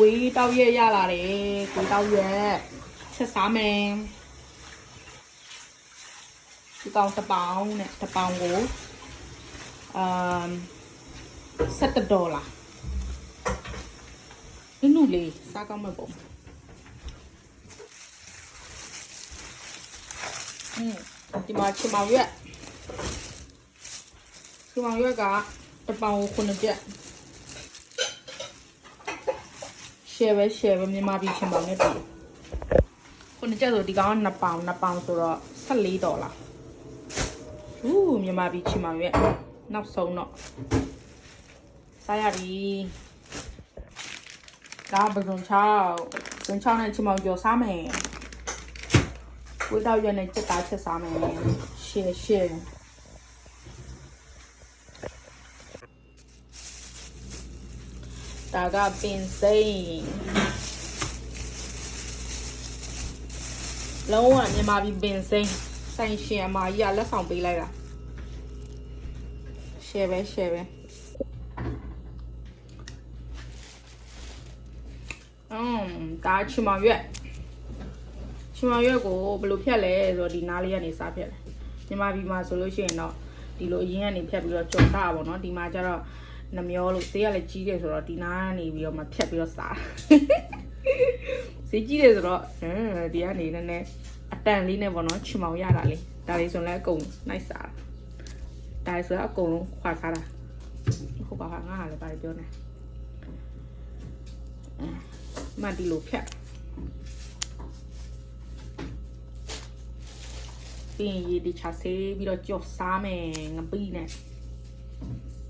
ကွေးတောက်ရက်ရလာတယ်ကွေးတောက်ရက်ချက်စားမယ်ဒီကောင်တစ်ပေါင်နဲ့တစ်ပေါင်ကိုအမ်7ဒေါ်လာနုနုလေးစားကောင်းမဲ့ပုံอืมဒီမှာချင်မောင်ရွက်ချင်မောင်ရွက်ကတစ်ပေါင်ကို9ကျပ် share ပဲ share ပဲမြန်မာပြည်ချင်ပေါင်နဲ့တူခုနှစ်ကျပ်ဆိုဒီကောင်က2ပေါင်2ပေါင်ဆိုတော့14ဒေါ်လာဟူးမြန်မာပြည်ချင်ပေါင်ရဲ့နောက်ဆုံးတော့စားရပြီဒါပဇွန်ချောင်းပဇွန်ချောင်းနဲ့ချင်ပေါင်ကြော်စားမယ်ဝိတော့ရနဲ့ချက်သားချက်စားမယ် share share ဒါကပင်စိမ့်လုံးဝမြန်မာပြည်ပင်စိမ့်ဆိုင်ရှင်အမကြီးကလက်ဆောင်ပေးလိုက်တာ share ပဲ share ပဲอืมဒါချီမောင်ရွက်ချီမောင်ရွက်ကိုဘယ်လိုဖြတ်လဲဆိုတော့ဒီနားလေးကနေစားဖြတ်တယ်မြန်မာပြည်မှာဆိုလို့ရှိရင်တော့ဒီလိုအရင်ကနေဖြတ်ပြီးတော့ကြော်စားပါဘောเนาะဒီမှာကျတော့ နှမျောလို့ဈေးကလည်းကြီးတယ်ဆိုတော့ဒီနားကနေပြီးတော့မှဖြတ်ပြီးတော့စားဈေးကြီးတယ်ဆိုတော့အဲဒီကနေနည်းနည်းအတန်လေးနဲ့ပေါ့နော်ချီမောင်ရတာလေဒါလေးဆိုလည်းအကုန်နိုင်စားတာဒါလေးဆိုတော့အကုန်လုံးခွာစားတာဟုတ်ပါဟာငါကလည်းပါတယ်ပြောနေမဒီလိုဖြတ်ပြီးရင်ရေဒီချာဆေးပြီးတော့ကြော့စားမယ်ငပိနဲ့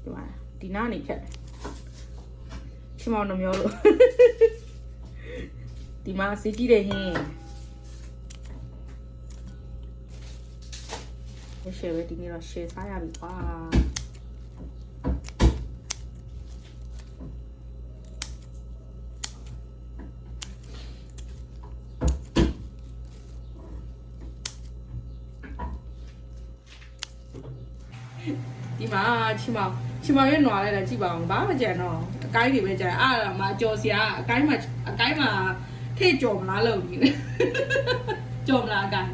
ဒီမှာ ဒီနားနေဖြတ်တယ်ချီမောင်နှမျိုးလို့ဒီမှာစီကြည့်တယ်ဟင်းရှယ်ပဲဒီနေ့တော့ရှယ်စားရပြီကွာဒီမှာချီမောင် ချီမောင်ရဲ့နွားလိုက်တာကြည့်ပါအောင်ဘာမှကြံတော့အကိုင်းတွေပဲကြံအဲ့ဒါမှကြော်စရာအကိုင်းမှာအကိုင်းမှာထည့်ကြော်မလားလို့ဒီလေကြော်မလားအကိုင်း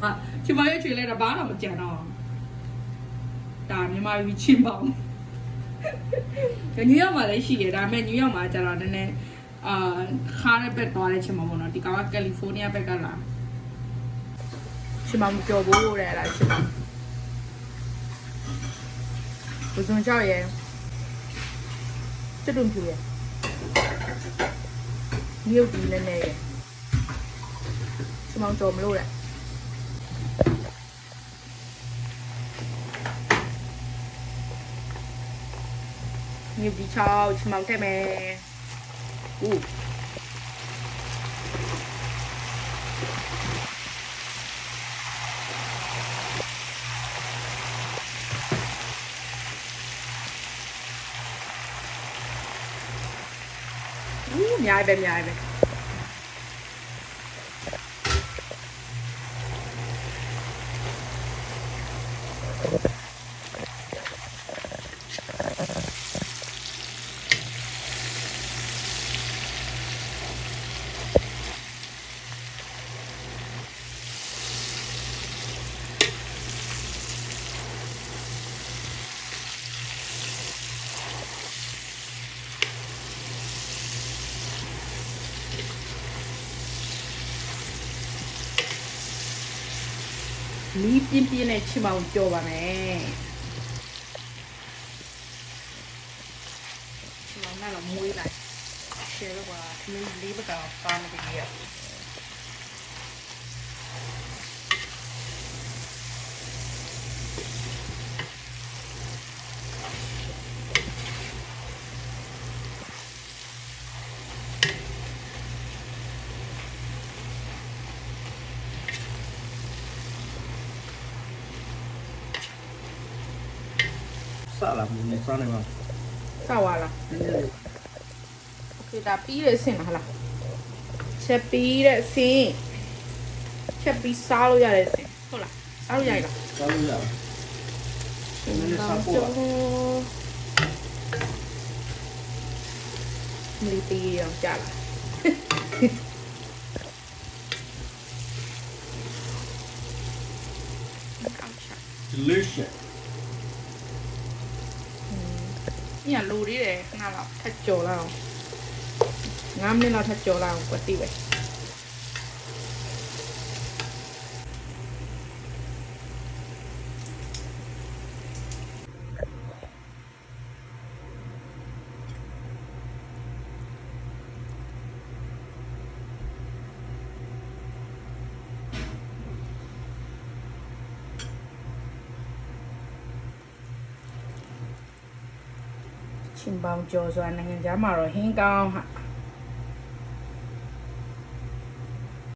ဟာချီမောင်ရဲ့ချွေလိုက်တာဘာမှမကြံတော့ဒါမြန်မာပြည်ချီမောင်ညယောက်မှာလည်းရှိရဒါပေမဲ့ညယောက်မှာကျတော့နည်းနည်းအာခါရဘက်သွားတဲ့ချီမောင်ပေါ့နော်ဒီကောင်ကကယ်လီဖိုးနီးယားဘက်ကလာချီမောင်မကြော်ဘူးတဲ့အဲ့ဒါချီမော 不送教育这种体验你有敌人没吃芒果没有了你有 b 超吃芒菜没呜没？呜。ဦးအများကြီးပဲအများကြီးပဲ မီးပြင်းပြင်းနဲ့ချီမောင်ကြော်ပါမယ်ချီမောင်ကတော့မွေးလိုက်ရှယ်တော့ကသမီးလေးဘကောင်ကောင်းနေပြီရ စလာမှုနဲ့စားနိုင်မှာစပါလားနည်းနည်းလေးဒီဒါပြီးတဲ့အဆင့်လားဟလားချက်ပြီးတဲ့အဆင့်ချက်ပြီးစားလို့ရတဲ့အဆင့်ဟုတ်လားစားလို့ရရင်လားစားလို့ရအောင်နည်းနည်းစားပို့ပါမလီတီအောင်ကြာလာ Delicious. ညလိုသေးတယ်ခဏလောက်ထပ်ကြော်လာအောင်9မိနစ်လောက်ထပ်ကြော်လာအောင်ကွတိပဲ ချင်းပေါင်းကြော်စွာနိုင်ငံခြားမှာတော့ဟင်းကောင်းဟာ